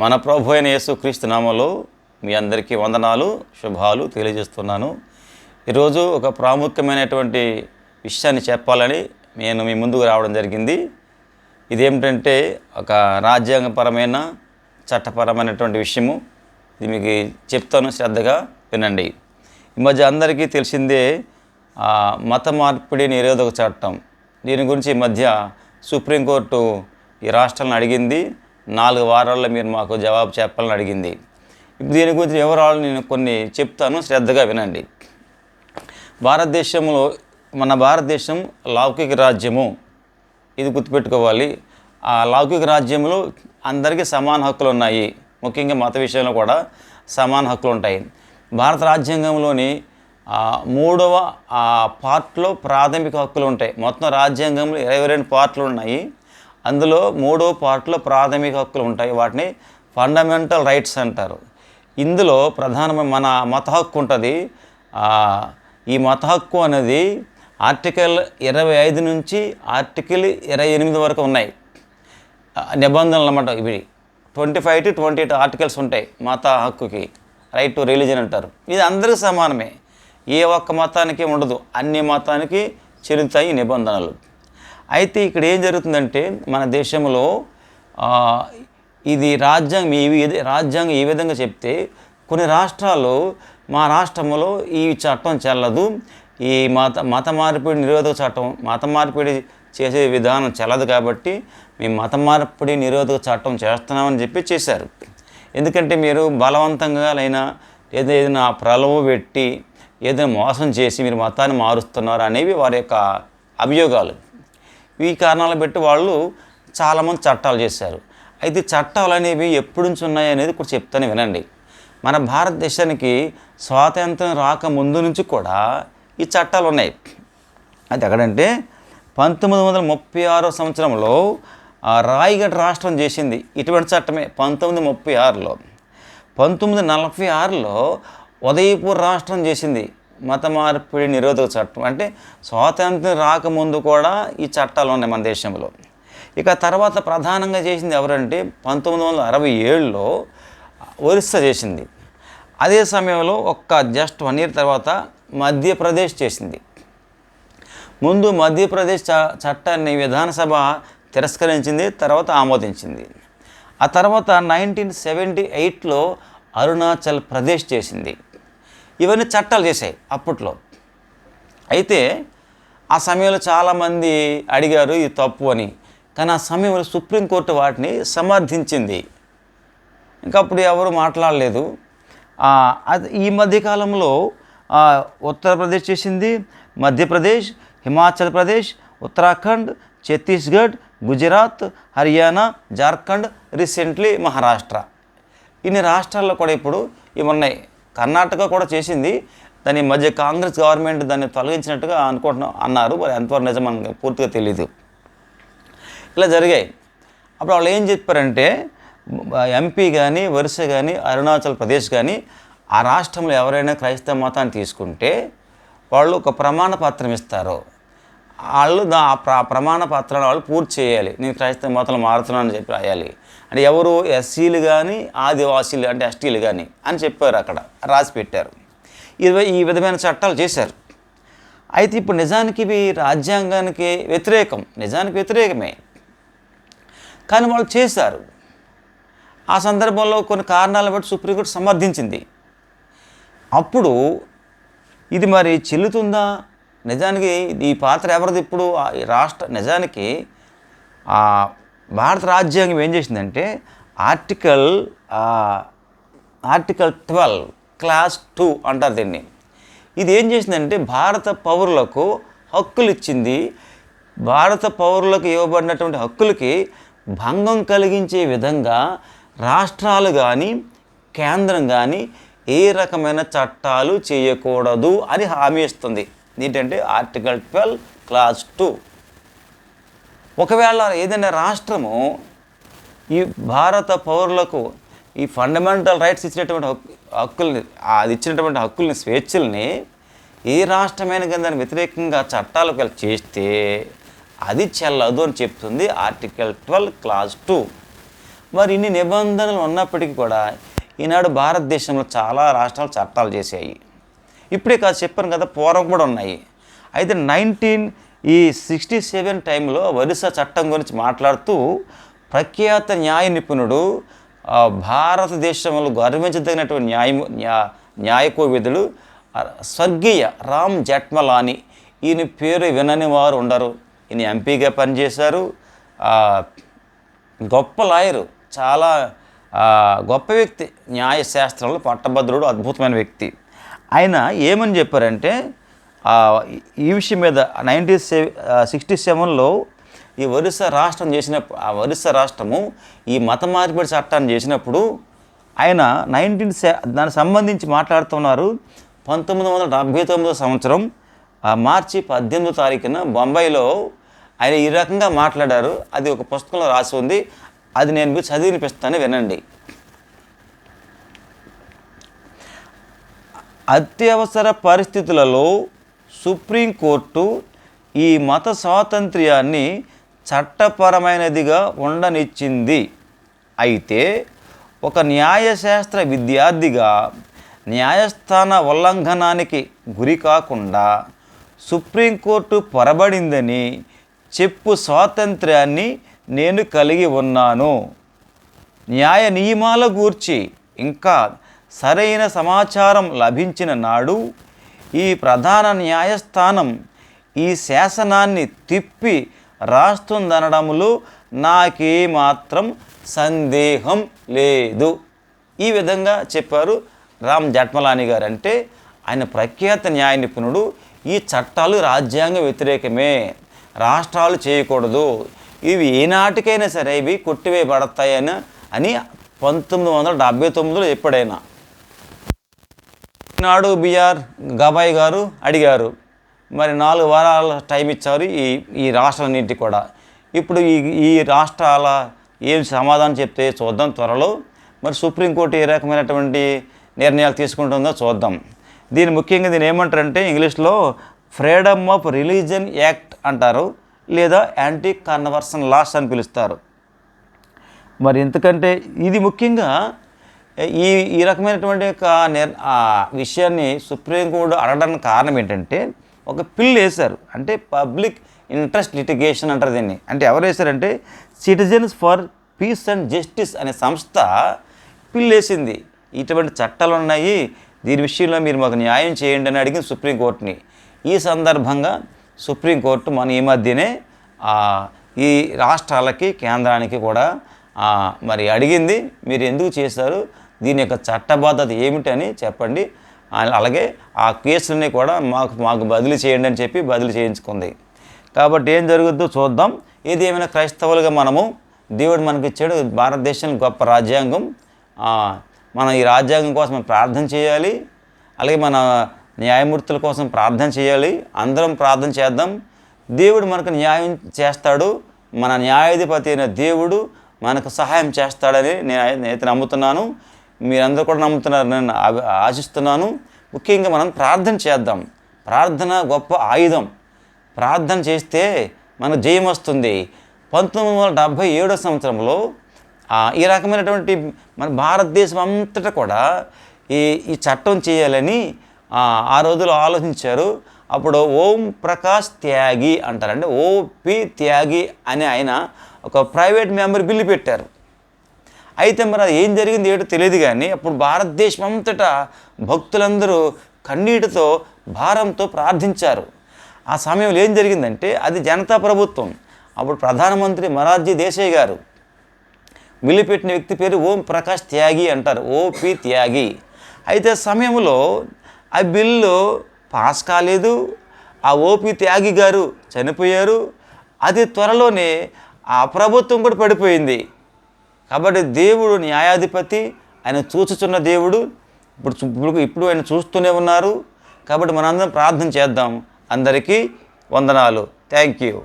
మన ప్రభు అయిన యేసుక్రీస్తు నామలో మీ అందరికీ వందనాలు శుభాలు తెలియజేస్తున్నాను. ఈరోజు ఒక ప్రాముఖ్యమైనటువంటి విషయాన్ని చెప్పాలని నేను మీ ముందుకు రావడం జరిగింది. ఇదేమిటంటే ఒక రాజ్యాంగపరమైన చట్టపరమైనటువంటి విషయము. ఇది మీకు చెప్తాను శ్రద్ధగా వినండి. ఈ మధ్య అందరికీ తెలిసిందే మత మార్పిడి నిరోధక చట్టం. దీని గురించి ఈ మధ్య సుప్రీంకోర్టు ఈ రాష్ట్రాలను అడిగింది. నాలుగు వారాల్లో మీరు మాకు జవాబు చెప్పాలని అడిగింది. ఇప్పుడు దీని గురించి వివరాలు నేను కొన్ని చెప్తాను శ్రద్ధగా వినండి. భారతదేశంలో మన భారతదేశం లౌకిక రాజ్యము. ఇది గుర్తుపెట్టుకోవాలి. ఆ లౌకిక రాజ్యంలో అందరికీ సమాన హక్కులు ఉన్నాయి. ముఖ్యంగా మత విషయంలో కూడా సమాన హక్కులు ఉంటాయి. భారత రాజ్యాంగంలోని మూడవ ఆ, పార్ట్లో ప్రాథమిక హక్కులు ఉంటాయి. మొత్తం రాజ్యాంగంలో ఇరవై రెండు పార్ట్లు ఉన్నాయి. అందులో మూడో పార్ట్లో ప్రాథమిక హక్కులు ఉంటాయి. వాటిని ఫండమెంటల్ రైట్స్ అంటారు. ఇందులో ప్రధానమైన మన మత హక్కు ఉంటుంది. ఈ మత హక్కు అనేది ఆర్టికల్ ఇరవై ఐదు నుంచి ఆర్టికల్ ఇరవై ఎనిమిది వరకు ఉన్నాయి. నిబంధనలు అన్నమాట ఇవి. Twenty five to twenty eight articles ఉంటాయి మత హక్కుకి. రైట్ టు రిలీజన్ అంటారు. ఇది అందరికీ సమానమే. ఏ ఒక్క మతానికి ఉండదు. అన్ని మతానికి చెల్లుతాయి నిబంధనలు. అయితే ఇక్కడ ఏం జరుగుతుందంటే మన దేశంలో ఇది రాజ్యాంగం ఈ రాజ్యాంగం ఈ విధంగా చెప్తే కొన్ని రాష్ట్రాలు మా రాష్ట్రంలో ఈ చట్టం చెల్లదు. ఈ మత మత మార్పిడి నిరోధక చట్టం మత మార్పిడి చేసే విధానం చెల్లదు కాబట్టి మేము మత మార్పిడి నిరోధక చట్టం చేస్తున్నామని చెప్పి చేశారు. ఎందుకంటే మీరు బలవంతంగా అయినా ఏదో ఏదైనా ప్రలభం పెట్టి ఏదైనా మోసం చేసి మీరు మతాన్ని మారుస్తున్నారు అనేవి వారి యొక్క అభియోగాలు. ఈ కారణాలు బట్టి వాళ్ళు చాలామంది చట్టాలు చేశారు. అయితే చట్టాలు అనేవి ఎప్పటి నుంచి ఉన్నాయి అనేది కూడా చెప్తాను వినండి. మన భారతదేశానికి స్వాతంత్రం రాక ముందు నుంచి కూడా ఈ చట్టాలు ఉన్నాయి. అది ఎక్కడంటే పంతొమ్మిది వందల ముప్పై ఆరో సంవత్సరంలో ఆ రాష్ట్రం చేసింది. ఇటువంటి చట్టమే పంతొమ్మిది ముప్పై ఆరులో. పంతొమ్మిది నలభై ఆరులో ఉదయపూర్ రాష్ట్రం చేసింది. మత మార్పిడి నిరోధక చట్టం. అంటే స్వాతంత్రం రాకముందు కూడా ఈ చట్టాలు ఉన్నాయి మన దేశంలో. ఇక తర్వాత ప్రధానంగా చేసింది ఎవరంటే పంతొమ్మిది వందల అరవై ఏడులో ఒరిస్సా చేసింది. అదే సమయంలో ఒక్క జస్ట్ వన్ ఇయర్ తర్వాత మధ్యప్రదేశ్ చేసింది. ముందు మధ్యప్రదేశ్ చ చట్టాన్ని విధానసభ తిరస్కరించింది తర్వాత ఆమోదించింది. ఆ తర్వాత నైన్టీన్ సెవెంటీ ఎయిట్లో అరుణాచల్ ప్రదేశ్ చేసింది. ఇవన్నీ చట్టాలు చేశాయి అప్పట్లో. అయితే ఆ సమయంలో చాలామంది అడిగారు ఇది తప్పు అని. కానీ ఆ సమయంలో సుప్రీంకోర్టు వాటిని సమర్థించింది. ఇంకా అప్పుడు ఎవరు మాట్లాడలేదు. అది ఈ మధ్యకాలంలో ఉత్తరప్రదేశ్ చేసింది మధ్యప్రదేశ్ హిమాచల్ ప్రదేశ్ ఉత్తరాఖండ్ ఛత్తీస్గఢ్ గుజరాత్ హర్యానా జార్ఖండ్ రీసెంట్లీ మహారాష్ట్ర. ఇన్ని రాష్ట్రాల్లో కూడా ఇప్పుడు ఇవి ఉన్నాయి కర్ణాటక కూడా చేసింది. దాని మధ్య కాంగ్రెస్ గవర్నమెంట్ దాన్ని తొలగించినట్టుగా అనుకుంటున్నాం అన్నారు. మరి ఎంతవరకు నిజం మనకు పూర్తిగా తెలియదు ఇలా జరిగాయి. అప్పుడు వాళ్ళు ఏం చెప్పారంటే ఎంపీ కానీ వరుస కానీ అరుణాచల్ ప్రదేశ్ కానీ ఆ రాష్ట్రంలో ఎవరైనా క్రైస్తవ మతాన్ని తీసుకుంటే వాళ్ళు ఒక ప్రమాణ పత్రం ఇస్తారు. వాళ్ళు దా ప్రమాణ పత్రాలు వాళ్ళు పూర్తి చేయాలి. నేను క్రైస్తవ మారుతున్నాను అని చెప్పి రాయాలి. అంటే ఎవరు ఎస్సీలు కానీ ఆదివాసీలు అంటే ఎస్టీలు కానీ అని చెప్పారు అక్కడ రాసి పెట్టారు. ఇది ఈ విధమైన చట్టాలు చేశారు. అయితే ఇప్పుడు నిజానికి ఇవి రాజ్యాంగానికి వ్యతిరేకం. నిజానికి వ్యతిరేకమే. కానీ వాళ్ళు చేశారు. ఆ సందర్భంలో కొన్ని కారణాలను బట్టి సుప్రీంకోర్టు సమర్థించింది. అప్పుడు ఇది మరి చెల్లుతుందా? నిజానికి ఈ పాత్ర ఎవరిది ఇప్పుడు? రాష్ట్ర నిజానికి ఆ భారత రాజ్యాంగం ఏం చేసిందంటే article article twelve clause two అంటారు దీన్ని. ఇది ఏం చేసిందంటే భారత పౌరులకు హక్కులు ఇచ్చింది భారత పౌరులకు ఇవ్వబడినటువంటి హక్కులకి భంగం కలిగించే విధంగా రాష్ట్రాలు కానీ కేంద్రం కానీ ఏ రకమైన చట్టాలు చేయకూడదు అని హామీ ఇస్తుంది. ఏంటంటే ఆర్టికల్ ట్వెల్వ్ క్లాస్ టూ. ఒకవేళ ఏదైనా రాష్ట్రము ఈ భారత పౌరులకు ఈ ఫండమెంటల్ రైట్స్ ఇచ్చినటువంటి హక్కు హక్కుల్ని అది ఇచ్చినటువంటి హక్కుల్ని స్వేచ్ఛల్ని ఏ రాష్ట్రమైన కానీ వ్యతిరేకంగా చట్టాలు ఒకవేళ చేస్తే అది చెల్లదు అని చెప్తుంది ఆర్టికల్ ట్వెల్వ్ క్లాస్ టూ. మరి ఇన్ని నిబంధనలు ఉన్నప్పటికీ కూడా ఈనాడు భారతదేశంలో చాలా రాష్ట్రాలు చట్టాలు చేశాయి. ఇప్పుడే కాదు చెప్పాను కదా పూర్వం కూడా ఉన్నాయి. అయితే నైన్టీన్ ఈ సిక్స్టీ సెవెన్ టైంలో ఒరిస్సా చట్టం గురించి మాట్లాడుతూ ప్రఖ్యాత న్యాయ నిపుణుడు భారతదేశంలో గర్వించదగినటువంటి న్యాయ న్యా న్యాయకోవిదుడు స్వర్గీయ రామ్ జట్మలాని. ఈయన పేరు వినని వారు ఉండరు. ఈయన ఎంపీగా పనిచేశారు. గొప్ప లాయరు చాలా గొప్ప వ్యక్తి న్యాయశాస్త్రంలో పట్టభద్రుడు అద్భుతమైన వ్యక్తి. ఆయన ఏమని చెప్పారంటే ఈ విషయం మీద నైన్టీ సెవె సిక్స్టీ సెవెన్లో ఈ ఒరిస్సా రాష్ట్రం చేసిన ఆ ఒరిస్సా రాష్ట్రము ఈ మత మార్పిడి చట్టాన్ని చేసినప్పుడు ఆయన నైన్టీన్ సె దానికి సంబంధించి మాట్లాడుతున్నారు. పంతొమ్మిది వందల డెబ్భై తొమ్మిదో సంవత్సరం ఆ మార్చి పద్దెనిమిదో తారీఖున బొంబాయిలో ఆయన ఈ రకంగా మాట్లాడారు. అది ఒక పుస్తకంలో రాసి ఉంది. అది నేను మీకు చదివినిపిస్తాను వినండి. అత్యవసర పరిస్థితులలో సుప్రీంకోర్టు ఈ మత స్వాతంత్ర్యాన్ని చట్టపరమైనదిగా ఉండనిచ్చింది. అయితే ఒక న్యాయశాస్త్ర విద్యార్థిగా న్యాయస్థాన ఉల్లంఘనానికి గురి కాకుండా సుప్రీంకోర్టు పొరబడిందని చెప్పు స్వాతంత్ర్యాన్ని నేను కలిగి ఉన్నాను. న్యాయ నియమాల గూర్చి ఇంకా సరైన సమాచారం లభించిన నాడు ఈ ప్రధాన న్యాయస్థానం ఈ శాసనాన్ని తిప్పి రాస్తుందనడంలో నాకేమాత్రం సందేహం లేదు. ఈ విధంగా చెప్పారు రామ్ జట్మలాని గారు అంటే ఆయన ప్రఖ్యాత న్యాయ నిపుణుడు. ఈ చట్టాలు రాజ్యాంగ వ్యతిరేకమే. రాష్ట్రాలు చేయకూడదు. ఇవి ఏనాటికైనా సరే ఇవి కొట్టివేయబడతాయని అని పంతొమ్మిది వందల డెబ్బై తొమ్మిదిలో ఎప్పుడైనా నాడు బిఆర్ గబాయ్ గారు అడిగారు మరి నాలుగు వారాల టైం ఇచ్చారు ఈ ఈ రాష్ట్రాలన్నింటి కూడా. ఇప్పుడు ఈ ఈ రాష్ట్రాల ఏం సమాధానం చెప్తే చూద్దాం త్వరలో. మరి సుప్రీంకోర్టు ఏ రకమైనటువంటి నిర్ణయాలు తీసుకుంటుందో చూద్దాం. దీని ముఖ్యంగా దీని ఏమంటారంటే ఇంగ్లీష్లో ఫ్రీడమ్ ఆఫ్ రిలీజన్ యాక్ట్ అంటారు లేదా యాంటీ కన్వర్షన్ లాస్ అని పిలుస్తారు. మరి ఎందుకంటే ఇది ముఖ్యంగా ఈ ఈ రకమైనటువంటి ఒక నిర్ విషయాన్ని సుప్రీంకోర్టు అడగడానికి కారణం ఏంటంటే ఒక పిల్ వేశారు. అంటే పబ్లిక్ ఇంట్రెస్ట్ లిటిగేషన్ అంటారు దీన్ని. అంటే ఎవరు వేశారంటే citizens for peace and justice అనే సంస్థ పిల్ వేసింది. ఇటువంటి చట్టాలు ఉన్నాయి. దీని విషయంలో మీరు మాకు న్యాయం చేయండి అని అడిగింది సుప్రీంకోర్టుని ఈ సందర్భంగా సుప్రీంకోర్టు మన ఈ మధ్యనే ఈ రాష్ట్రాలకి కేంద్రానికి కూడా మరి అడిగింది. మీరు ఎందుకు చేశారు? దీని యొక్క చట్టబద్ధత ఏమిటని చెప్పండి. అలాగే ఆ కేసులని కూడా మాకు మాకు బదిలీ చేయండి అని చెప్పి బదిలీ చేయించుకుంది. కాబట్టి ఏం జరుగుద్దో చూద్దాం. ఇది ఏమైనా క్రైస్తవులుగా మనము దేవుడు మనకి ఇచ్చాడు భారతదేశం గొప్ప రాజ్యాంగం. మనం ఈ రాజ్యాంగం కోసం ప్రార్థన చేయాలి. అలాగే మన న్యాయమూర్తుల కోసం ప్రార్థన చేయాలి. అందరం ప్రార్థన చేద్దాం. దేవుడు మనకు న్యాయం చేస్తాడు. మన న్యాయాధిపతి అయిన దేవుడు మనకు సహాయం చేస్తాడని నేను నేనైతే నమ్ముతున్నాను. మీరందరూ కూడా నమ్ముతున్నారు నేను ఆ- ఆశిస్తున్నాను. ముఖ్యంగా మనం ప్రార్థన చేద్దాం. ప్రార్థన గొప్ప ఆయుధం. ప్రార్థన చేస్తే మనకు జయం వస్తుంది. పంతొమ్మిది వందల డెబ్భై ఏడో సంవత్సరంలో ఈ రకమైనటువంటి మన భారతదేశం అంతటా కూడా ఈ ఈ చట్టం చేయాలని ఆ, రోజులు ఆలోచించారు. అప్పుడు ఓం ప్రకాష్ త్యాగి అంటారండి. ఓపి త్యాగి అని ఆయన ఒక ప్రైవేట్ మెంబర్ బిల్లు పెట్టారు. అయితే మరి అది ఏం జరిగింది ఏటో తెలియదు కానీ అప్పుడు భారతదేశం అంతటా భక్తులందరూ కన్నీటితో భారంతో ప్రార్థించారు. ఆ సమయంలో ఏం జరిగిందంటే అది జనతా ప్రభుత్వం అప్పుడు ప్రధానమంత్రి మొరార్జీ దేశాయ్ గారు బిల్లు పెట్టిన వ్యక్తి పేరు ఓం ప్రకాష్ త్యాగి అంటారు ఓపి త్యాగి. అయితే ఆ సమయంలో ఆ బిల్లు పాస్ కాలేదు ఆ ఓపి త్యాగి గారు చనిపోయారు. అది త్వరలోనే ఆ ప్రభుత్వం కూడా పడిపోయింది. కాబట్టి దేవుడు న్యాయాధిపతి ఆయన చూచుచున్న దేవుడు. ఇప్పుడు ఇప్పుడు ఇప్పుడు ఆయన చూస్తూనే ఉన్నారు. కాబట్టి మనందరం ప్రార్థన చేద్దాం. అందరికీ వందనాలు. Thank you